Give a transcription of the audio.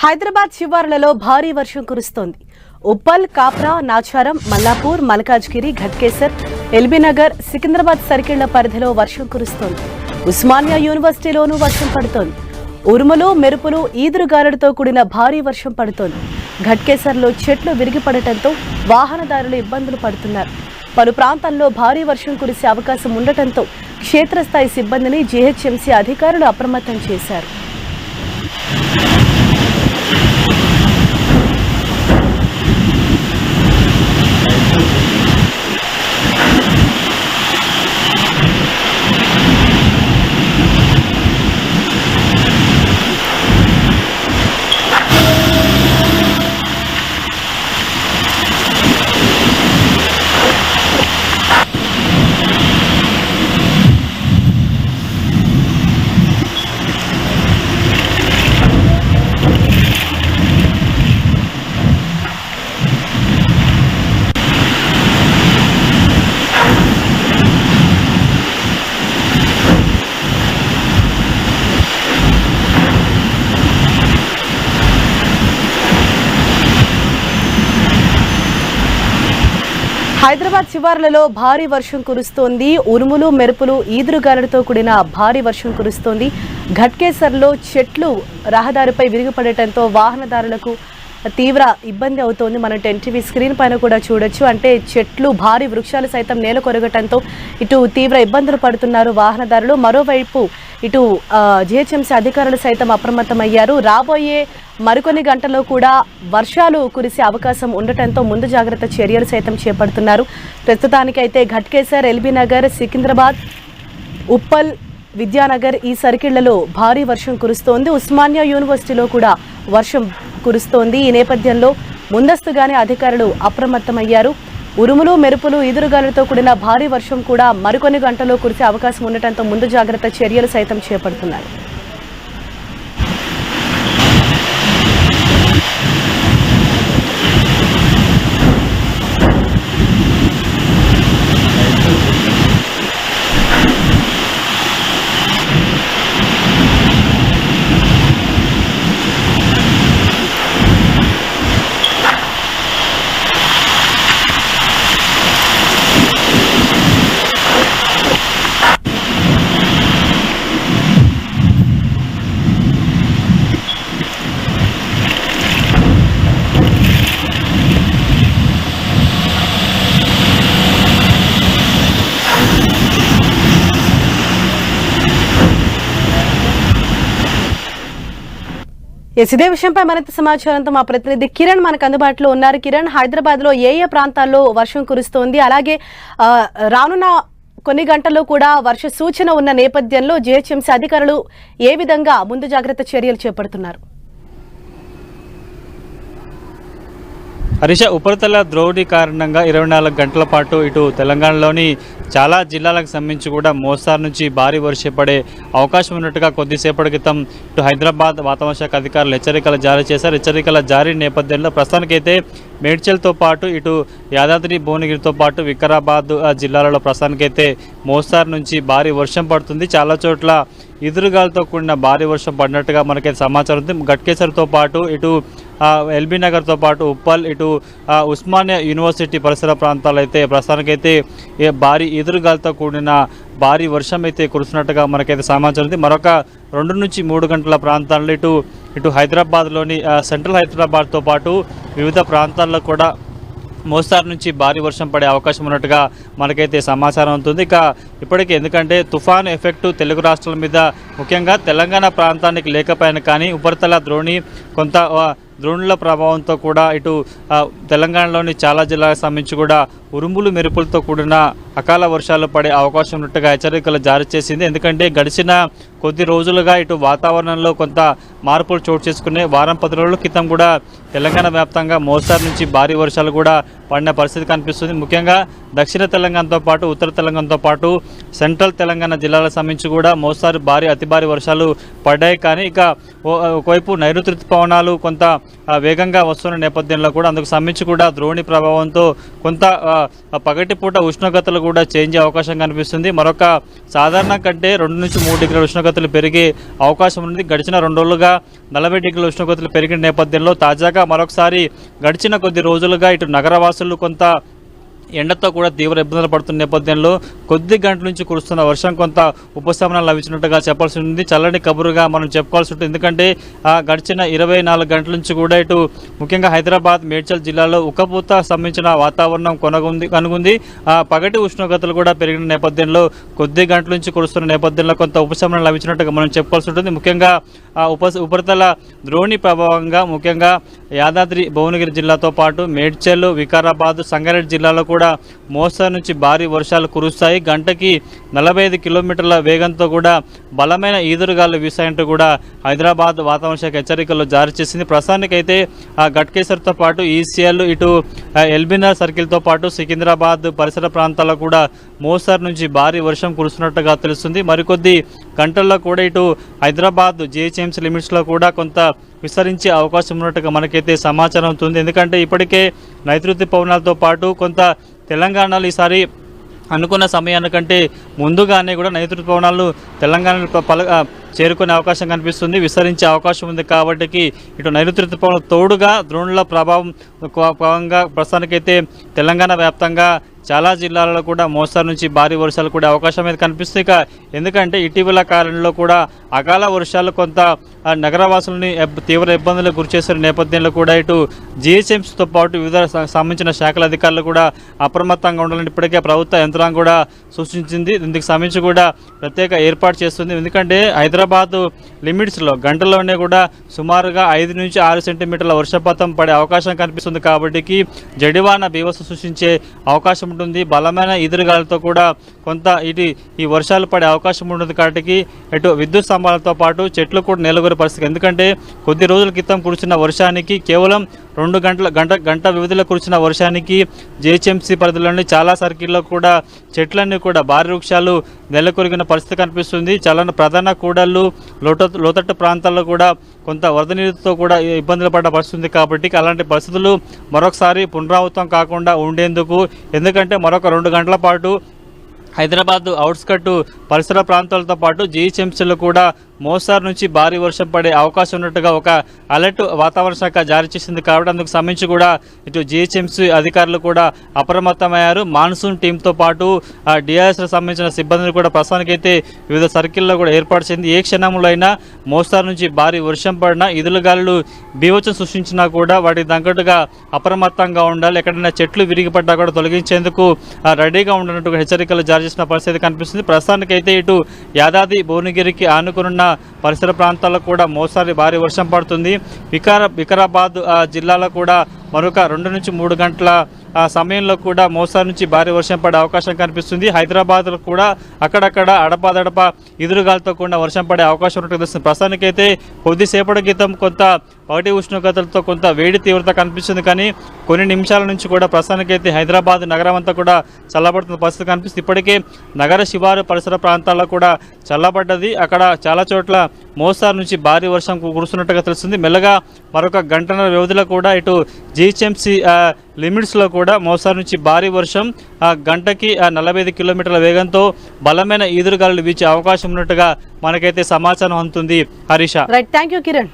హైదరాబాద్ శివార్లలో భారీ వర్షం కురుస్తోంది. ఉప్పల్ కాప్రా నాచారం మల్లాపూర్ మల్కాజ్గిరి ఘట్కేసర్ ఎల్బీనగర్ సికింద్రాబాద్ సర్కిళ్ళ పరిధిలో వర్షం కురుస్తోంది. ఉస్మానియా యూనివర్సిటీలోనూ వర్షం పడుతోంది. ఉరుములు మెరుపులు ఈదురుగాలులతో కూడిన భారీ వర్షం పడుతోంది. ఘట్కేసర్లో చెట్లు విరిగిపడటంతో వాహనదారులు ఇబ్బందులు పడుతున్నారు. పలు ప్రాంతాల్లో భారీ వర్షం కురిసే అవకాశం ఉండటంతో క్షేత్రస్థాయి సిబ్బందిని జీహెచ్ఎంసీ అధికారులు అప్రమత్తం చేశారు. హైదరాబాద్ శివార్లలో భారీ వర్షం కురుస్తోంది. ఉరుములు మెరుపులు ఈదురుగాలులతో కూడిన భారీ వర్షం కురుస్తోంది. ఘట్కేసర్లో చెట్లు రహదారిపై విరిగిపడటంతో వాహనదారులకు తీవ్ర ఇబ్బంది అవుతోంది. మనం టెన్ టీవీ స్క్రీన్ పైన కూడా చూడొచ్చు. అంటే చెట్లు భారీ వృక్షాలు సైతం నేల కొరగటంతో ఇటు తీవ్ర ఇబ్బందులు పడుతున్నారు వాహనదారులు. మరోవైపు ఇటు జిహెచ్ఎంసీ అధికారులు సైతం అప్రమత్తమయ్యారు. రాబోయే మరికొన్ని గంటల్లో కూడా వర్షాలు కురిసే అవకాశం ఉండటంతో ముందు జాగ్రత్త చర్యలు సైతం చేపడుతున్నారు. ప్రస్తుతానికైతే ఘట్కేసర్ ఎల్బీ నగర్ సికింద్రాబాద్ ఉప్పల్ విద్యానగర్ ఈ సర్కిళ్ళలో భారీ వర్షం కురుస్తోంది. ఉస్మానియా యూనివర్సిటీలో కూడా వర్షం కురుస్తోంది. ఈ నేపథ్యంలో ముందస్తుగానే అధికారులు అప్రమత్తమయ్యారు. ఉరుములు మెరుపులు ఈదురుగాలులతో కూడిన భారీ వర్షం కూడా మరికొన్ని గంటల్లో కురిసే అవకాశం ఉండటంతో ముందు జాగ్రత్త చర్యలు సైతం చేపడుతున్నారు. ఎస్ ఇదే విషయంపై మరింత సమాచారంతో మా ప్రతినిధి కిరణ్ మనకు అందుబాటులో ఉన్నారు. కిరణ్ హైదరాబాద్లో ఏ ఏ ప్రాంతాల్లో వర్షం కురుస్తోంది? అలాగే రానున్న కొన్ని గంటల్లో కూడా వర్ష సూచన ఉన్న నేపథ్యంలో జిహెచ్ఎంసీ అధికారులు ఏ విధంగా ముందు జాగ్రత్త చర్యలు చేపడుతున్నారు? హరీష ఉపరితల ద్రోణి కారణంగా ఇరవై నాలుగు గంటల పాటు ఇటు తెలంగాణలోని చాలా జిల్లాలకు సంబంధించి కూడా మోస్తారు నుంచి భారీ వర్షం పడే అవకాశం ఉన్నట్టుగా కొద్దిసేపటి క్రితం ఇటు హైదరాబాద్ వాతావరణ శాఖ అధికారులు హెచ్చరికలు జారీ చేశారు. హెచ్చరికల జారీ నేపథ్యంలో ప్రస్తుతానికైతే మేడ్చల్తో పాటు ఇటు యాదాద్రి భువనగిరితో పాటు వికారాబాద్ జిల్లాలలో ప్రస్తుతానికైతే మోస్తారు నుంచి భారీ వర్షం పడుతుంది. చాలా చోట్ల ఎదురుగాలతో కూడిన భారీ వర్షం పడినట్టుగా మనకైతే సమాచారం ఉంది. గట్కేసర్తో పాటు ఇటు ఎల్బీ నగర్తో పాటు ఉప్పల్ ఇటు ఉస్మానియా యూనివర్సిటీ పరిసర ప్రాంతాలు అయితే ప్రస్తుతానికైతే ఏ భారీ ఎదురుగాలితో కూడిన భారీ వర్షం అయితే కురుస్తున్నట్టుగా మనకైతే సమాచారం ఉంది. మరొక రెండు నుంచి మూడు గంటల ప్రాంతాల్లో ఇటు ఇటు హైదరాబాద్లోని సెంట్రల్ హైదరాబాద్తో పాటు వివిధ ప్రాంతాల్లో కూడా మోస్తారు నుంచి భారీ వర్షం పడే అవకాశం ఉన్నట్టుగా మనకైతే సమాచారం ఉంటుంది ఇక ఇప్పటికీ ఎందుకంటే తుఫాను ఎఫెక్టు తెలుగు రాష్ట్రాల మీద ముఖ్యంగా తెలంగాణ ప్రాంతానికి లేకపోయినా కానీ ఉపరితల ద్రోణి కొంత ద్రోణుల ప్రభావంతో కూడా ఇటు తెలంగాణలోని చాలా జిల్లాలకు సంబంధించి కూడా ఉరుములు మెరుపులతో కూడిన అకాల వర్షాలు పడే అవకాశం ఉన్నట్టుగా హెచ్చరికలు జారీ చేసింది. ఎందుకంటే గడిచిన కొద్ది రోజులుగా ఇటు వాతావరణంలో కొంత మార్పులు చోటు చేసుకునే వారం పది రోజుల క్రితం కూడా తెలంగాణ వ్యాప్తంగా మోస్తారు నుంచి భారీ వర్షాలు కూడా పడిన పరిస్థితి కనిపిస్తుంది. ముఖ్యంగా దక్షిణ తెలంగాణతో పాటు ఉత్తర తెలంగాణతో పాటు సెంట్రల్ తెలంగాణ జిల్లాలకు సంబంధించి కూడా మోస్తారు. భారీ అతి భారీ వర్షాలు పడ్డాయి. కానీ ఇక ఓ- ఒకవైపు నైరుతి ఋతుపవనాలు కొంత వేగంగా వస్తున్న నేపథ్యంలో కూడా అందుకు సంబంధించి కూడా ద్రోణి ప్రభావంతో కొంత పగటిపూట ఉష్ణోగ్రతలు కూడా చేంజ్ అవకాశం కనిపిస్తుంది. మరొక సాధారణ కంటే రెండు నుంచి మూడు డిగ్రీల ఉష్ణోగ్రతలు పెరిగే అవకాశం ఉంది గడిచిన రెండు రోజులుగా నలభై డిగ్రీల ఉష్ణోగ్రతలు పెరిగిన నేపథ్యంలో తాజాగా మరొకసారి గడిచిన కొద్ది రోజులుగా ఇటు నగరవాసులు కొంత ఎండతో కూడా తీవ్ర ఇబ్బందులు పడుతున్న నేపథ్యంలో కొద్ది గంటల నుంచి కురుస్తున్న వర్షం కొంత ఉపశమనం లభించినట్టుగా చెప్పాల్సి ఉంది. చల్లని కబురుగా మనం చెప్పుకోవాల్సి ఉంటుంది. ఎందుకంటే ఆ గడిచిన ఇరవై నాలుగు గంటల నుంచి కూడా ఇటు ముఖ్యంగా హైదరాబాద్ మేడ్చల్ జిల్లాలో ఉక్కపోత సంబంధించిన వాతావరణం కొనగుంది కనుగొంది. ఆ పగటి ఉష్ణోగ్రతలు కూడా పెరిగిన నేపథ్యంలో కొద్ది గంటల నుంచి కురుస్తున్న నేపథ్యంలో కొంత ఉపశమనం లభించినట్టుగా మనం చెప్పుకోవాల్సి ఉంటుంది. ముఖ్యంగా ఆ ఉప ఉపరితల ద్రోణి ప్రభావంగా ముఖ్యంగా యాదాద్రి భువనగిరి జిల్లాతో పాటు మేడ్చల్ వికారాబాద్ సంగారెడ్డి జిల్లాలో కూడా కూడా మోస్తరు నుంచి భారీ వర్షాలు కురుస్తాయి. గంటకి నలభై ఐదు కిలోమీటర్ల వేగంతో కూడా బలమైన ఈదురుగాలు వీసాయంటూ కూడా హైదరాబాద్ వాతావరణ శాఖ హెచ్చరికలు జారీ చేసింది. ప్రస్తుతానికైతే ఆ గట్కేశ్వర్తో పాటు ఈసీఎల్ ఇటు ఎల్బినార్ సర్కిల్తో పాటు సికింద్రాబాద్ పరిసర ప్రాంతాల్లో కూడా మోస్తరు నుంచి భారీ వర్షం కురుస్తున్నట్టుగా తెలుస్తుంది. మరికొద్ది గంటల్లో కూడా ఇటు హైదరాబాద్ జిహెచ్ఎంసీ లిమిట్స్లో కూడా కొంత విస్తరించే అవకాశం ఉన్నట్టుగా మనకైతే సమాచారం అవుతుంది ఎందుకంటే ఇప్పటికే నైరుతి పవనాలతో పాటు కొంత తెలంగాణలో ఈసారి అనుకున్న సమయానికంటే ముందుగానే కూడా నైరుతి పవనాలు తెలంగాణ పల చేరుకునే అవకాశం కనిపిస్తుంది. విస్తరించే అవకాశం ఉంది కాబట్టి ఇటు నైరుతి ఋతుపవనం తోడుగా ద్రోణుల ప్రభావం ప్రభావంగా ప్రస్తుతానికైతే తెలంగాణ వ్యాప్తంగా చాలా జిల్లాలలో కూడా మోస్తరు నుంచి భారీ వర్షాలు కూడా అవకాశం అయితే కనిపిస్తుంది. ఇక ఎందుకంటే ఇటీవల కాలంలో కూడా అకాల వర్షాలు కొంత నగరవాసులని తీవ్ర ఇబ్బందులకు గురిచేసిన నేపథ్యంలో కూడా ఇటు జిహెచ్ఎంసీతో పాటు వివిధ సంబంధించిన శాఖల అధికారులు కూడా అప్రమత్తంగా ఉండాలని ఇప్పటికే ప్రభుత్వ యంత్రాంగం కూడా సూచించింది. దీనికి సంబంధించి కూడా ప్రత్యేక ఏర్పాటు చేస్తుంది. ఎందుకంటే హైదరాబాద్ లిమిట్స్లో గంటలోనే కూడా సుమారుగా ఐదు నుంచి ఆరు సెంటీమీటర్ల వర్షపాతం పడే అవకాశం కనిపిస్తుంది. కాబట్టి జడివాన బీవస సృష్టించే అవకాశం ఉంటుంది. బలమైన ఎదురుగాలతో కూడా కొంత ఇటు ఈ వర్షాలు పడే అవకాశం ఉంటుంది కాబట్టి ఇటు విద్యుత్ స్తంభాలతో పాటు చెట్లు కూడా నెలకొరే పరిస్థితి. ఎందుకంటే కొద్ది రోజుల క్రితం కురిసిన వర్షానికి కేవలం రెండు గంటల గంట గంట వ్యవధిలో కురిసిన వర్షానికి జేహెచ్ఎంసీ పరిధిలోని చాలా సర్కిల్లో కూడా చెట్లన్నీ కూడా భారీ వృక్షాలు నెలకొరిగిన పరిస్థితి కనిపిస్తుంది. చాలా ప్రధాన కూడళ్ళు లోట లోతట్టు ప్రాంతాల్లో కూడా కొంత వరద నీరుతో కూడా ఇబ్బందులు పడ్డ పరిస్థితి కాబట్టి అలాంటి పరిస్థితులు మరొకసారి పునరావృతం కాకుండా ఉండేందుకు ఎందుకంటే మరొక రెండు గంటల పాటు హైదరాబాద్ అవుట్స్కట్ పరిసర ప్రాంతాలతో పాటు జీహెచ్ఎంసీలో కూడా మోస్తారు నుంచి భారీ వర్షం పడే అవకాశం ఉన్నట్టుగా ఒక అలర్ట్ వాతావరణ శాఖ జారీ చేసింది కాబట్టి అందుకు సంబంధించి కూడా ఇటు జిహెచ్ఎంసీ అధికారులు కూడా అప్రమత్తమయ్యారు. మాన్సూన్ టీంతో పాటు డిఆర్ఎస్కి సంబంధించిన సిబ్బందిని కూడా ప్రస్తుతానికైతే వివిధ సర్కిల్లో కూడా ఏర్పాటు చేసింది. ఏ క్షణంలో అయినా మోస్తారు నుంచి భారీ వర్షం పడినా ఇదుల గాలులు బీవచం సృష్టించినా కూడా వాటికి తగ్గట్టుగా అప్రమత్తంగా ఉండాలి. ఎక్కడైనా చెట్లు విరిగిపడ్డా కూడా తొలగించేందుకు రెడీగా ఉండనట్టుగా హెచ్చరికలు జారీ చేసిన పరిస్థితి కనిపిస్తుంది. ప్రస్తుతానికైతే ఇటు యాదాద్రి భువనగిరికి ఆనుకున్న పరిసర ప్రాంతాల్లో కూడా మోసారి భారీ వర్షం పడుతుంది. వికార వికారాబాద్ జిల్లాలో కూడా మరొక రెండు నుంచి మూడు గంటల సమయంలో కూడా మోసారి నుంచి భారీ వర్షం పడే అవకాశం కనిపిస్తుంది. హైదరాబాద్లో కూడా అక్కడక్కడ అడపాదడప ఎదురుగాలతో కూడా వర్షం పడే అవకాశం ఉన్నట్టు తెలుస్తుంది. ప్రస్తుతానికైతే కొద్దిసేపటి క్రితం కొంత పగటి ఉష్ణోగ్రతలతో కొంత వేడి తీవ్రత కనిపిస్తుంది కానీ కొన్ని నిమిషాల నుంచి కూడా ప్రస్తుతానికైతే హైదరాబాద్ నగరం అంతా కూడా చల్లబడుతున్న పరిస్థితి కనిపిస్తుంది. ఇప్పటికే నగర శివారు పరిసర ప్రాంతాల్లో కూడా చల్లబడ్డది. అక్కడ చాలా చోట్ల మోస్తారు నుంచి భారీ వర్షం కురుస్తున్నట్టుగా తెలుస్తుంది. మెల్లగా మరొక గంటన్నర వ్యవధిలో కూడా ఇటు జిహెచ్ఎంసీ లిమిట్స్లో కూడా మోస్తారు నుంచి భారీ వర్షం. గంటకి నలభై ఐదు కిలోమీటర్ల వేగంతో బలమైన ఈదురుగాలు వీచే అవకాశం ఉన్నట్టుగా మనకైతే సమాచారం అందుతుంది Harish. Right thank you Kiran